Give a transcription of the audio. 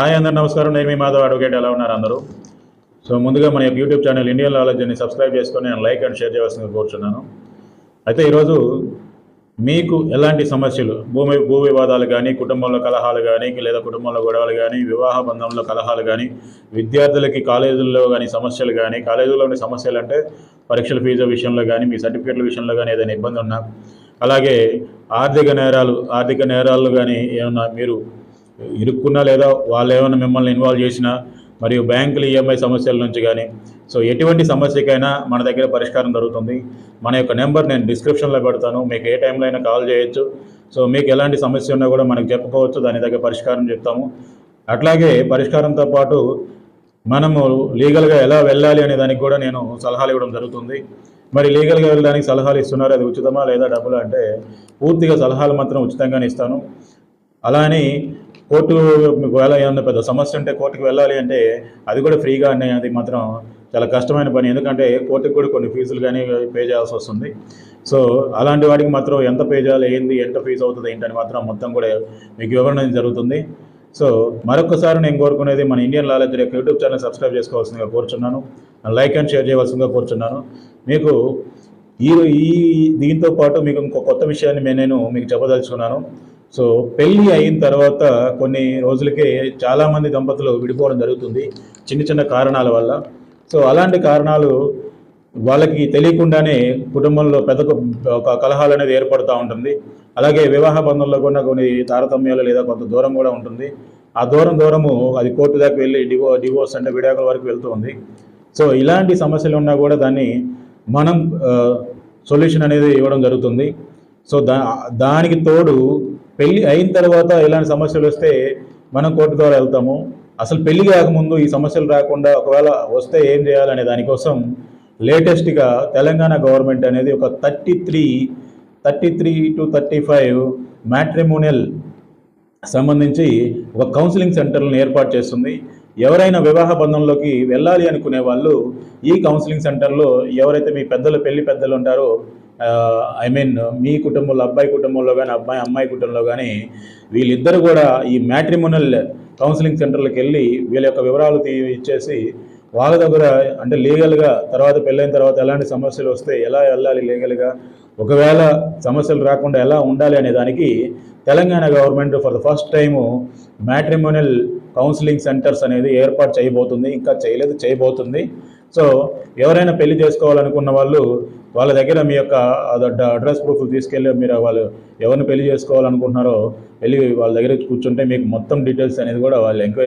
Hi అందరు నమస్కారం. నేను మీ మాధవ్ అడ్వకేట్. ఎలా ఉన్నారు అందరూ? సో ముందుగా మన యొక్క యూట్యూబ్ ఛానల్ ఇండియన్ నాలెడ్జ్ని సబ్స్క్రైబ్ చేసుకొని నేను లైక్ అండ్ షేర్ చేయవలసింది కోరుచున్నాను. అయితే ఈరోజు మీకు ఎలాంటి సమస్యలు? భూమి భూ వివాదాలు కానీ కుటుంబంలో కలహాలు కానీ లేదా కుటుంబంలో గొడవలు కానీ వివాహ బంధంలో కలహాలు కానీ విద్యార్థులకి కాలేజీల్లో కానీ సమస్యలు కానీ కాలేజీలోని సమస్యలు అంటే పరీక్షల ఫీజు విషయంలో కానీ మీ సర్టిఫికేట్ల విషయంలో కానీ ఏదైనా ఇబ్బంది ఉన్నా అలాగే ఆర్థిక నేరాలు ఆర్థిక నేరాలు కానీ ఏమన్నా మీరు ఇరుక్కున్నా లేదా వాళ్ళు ఏమైనా మిమ్మల్ని ఇన్వాల్వ్ చేసినా మరియు బ్యాంకుల ఈఎంఐ సమస్యల నుంచి కానీ సో ఎటువంటి సమస్యకైనా మన దగ్గర పరిష్కారం దొరుకుతుంది. మన యొక్క నెంబర్ నేను డిస్క్రిప్షన్లో పెడతాను. మీకు ఏ టైంలో అయినా కాల్ చేయొచ్చు. సో మీకు ఎలాంటి సమస్య ఉన్నా కూడా మనకు చెప్పుకోవచ్చు. దాని దగ్గర పరిష్కారం చెప్తాము. అట్లాగే పరిష్కారంతో పాటు మనము లీగల్గా ఎలా వెళ్ళాలి అనే దానికి కూడా నేను సలహాలు ఇవ్వడం జరుగుతుంది. మరి లీగల్గా వెళ్ళడానికి సలహాలు ఇస్తున్నారు? అది ఉచితమా లేదా డబ్బులు? అంటే పూర్తిగా సలహాలు మాత్రం ఉచితంగానే ఇస్తాను. అలా అని కోర్టు మీకు వేళ ఏమన్నా పెద్ద సమస్య ఉంటే కోర్టుకు వెళ్ళాలి అంటే అది కూడా ఫ్రీగా అనే అది మాత్రం చాలా కష్టమైన పని. ఎందుకంటే కోర్టుకు కూడా కొన్ని ఫీజులు కానీ పే చేయాల్సి వస్తుంది. సో అలాంటి వాటికి మాత్రం ఎంత పే చేయాలి ఏంది ఎంత ఫీజు అవుతుంది ఏంటని మాత్రం మొత్తం కూడా మీకు వివరణ జరుగుతుంది. సో మరొకసారి నేను కోరుకునేది మన ఇండియన్ లాలెడ్జ్ యొక్క యూట్యూబ్ ఛానల్ సబ్స్క్రైబ్ చేసుకోవాల్సిందిగా కోరుచున్నాను. లైక్ అండ్ షేర్ చేయవలసిందిగా కోరుచున్నాను. మీకు ఈ ఈ దీంతో పాటు మీకు ఇంకో కొత్త విషయాన్ని మే- నేను మీకు చెప్పదలుచుకున్నాను. సో పెళ్ళి అయిన తర్వాత కొన్ని రోజులకే చాలామంది దంపతులు విడిపోవడం జరుగుతుంది చిన్న చిన్న కారణాల వల్ల. సో అలాంటి కారణాలు వాళ్ళకి తెలియకుండానే కుటుంబంలో పెద్ద ఒక కలహాలు అనేది ఏర్పడుతూ ఉంటుంది. అలాగే వివాహ బంధంలో కూడా కొన్ని తారతమ్యాలు లేదా కొంత దూరం కూడా ఉంటుంది. ఆ దూరం దూరము అది కోర్టు దాకా వెళ్ళి డివో డివోర్స్ అంటే విడాకుల వరకు వెళ్తూ ఉంది. సో ఇలాంటి సమస్యలు ఉన్నా కూడా దాన్ని మనం సొల్యూషన్ అనేది ఇవ్వడం జరుగుతుంది. సో దా దానికి తోడు పెళ్ళి అయిన తర్వాత ఇలాంటి సమస్యలు వస్తే మనం కోర్టు ద్వారా వెళ్తాము. అసలు పెళ్ళి కాకముందు ఈ సమస్యలు రాకుండా ఒకవేళ వస్తే ఏం చేయాలనే దానికోసం లేటెస్ట్గా తెలంగాణ గవర్నమెంట్ అనేది ఒక thirty three thirty three two thirty five matrimonial సంబంధించి ఒక కౌన్సిలింగ్ సెంటర్లను ఏర్పాటు చేస్తుంది. ఎవరైనా వివాహ బంధంలోకి వెళ్ళాలి అనుకునే వాళ్ళు ఈ కౌన్సిలింగ్ సెంటర్లో ఎవరైతే మీ పెద్దలు పెళ్ళి పెద్దలు ఉంటారో ఐ మీన్ మీ కుటుంబంలో అబ్బాయి కుటుంబంలో కానీ అబ్బాయి అమ్మాయి కుటుంబంలో కానీ వీళ్ళిద్దరు కూడా ఈ మ్యాట్రిమోనల్ కౌన్సిలింగ్ సెంటర్లకు వెళ్ళి వీళ్ళ యొక్క వివరాలు ఇచ్చేసి వాళ్ళ దగ్గర అంటే లీగల్గా తర్వాత పెళ్ళైన తర్వాత ఎలాంటి సమస్యలు వస్తే ఎలా వెళ్ళాలి లీగల్గా ఒకవేళ సమస్యలు రాకుండా ఎలా ఉండాలి అనే దానికి Telangana government for the first time matrimonial counselling centres అనేది ఏర్పాటు చేయబోతుంది. ఇంకా చేయలేదు చేయబోతుంది. సో ఎవరైనా పెళ్ళి చేసుకోవాలనుకున్న వాళ్ళు వాళ్ళ దగ్గర మీ యొక్క అడ్రస్ ప్రూఫ్ తీసుకెళ్ళి మీరు వాళ్ళు ఎవరిని పెళ్ళి చేసుకోవాలనుకుంటున్నారో వెళ్ళి వాళ్ళ దగ్గర కూర్చుంటే మీకు మొత్తం డీటెయిల్స్ అనేది కూడా వాళ్ళు ఎంక్వైరీ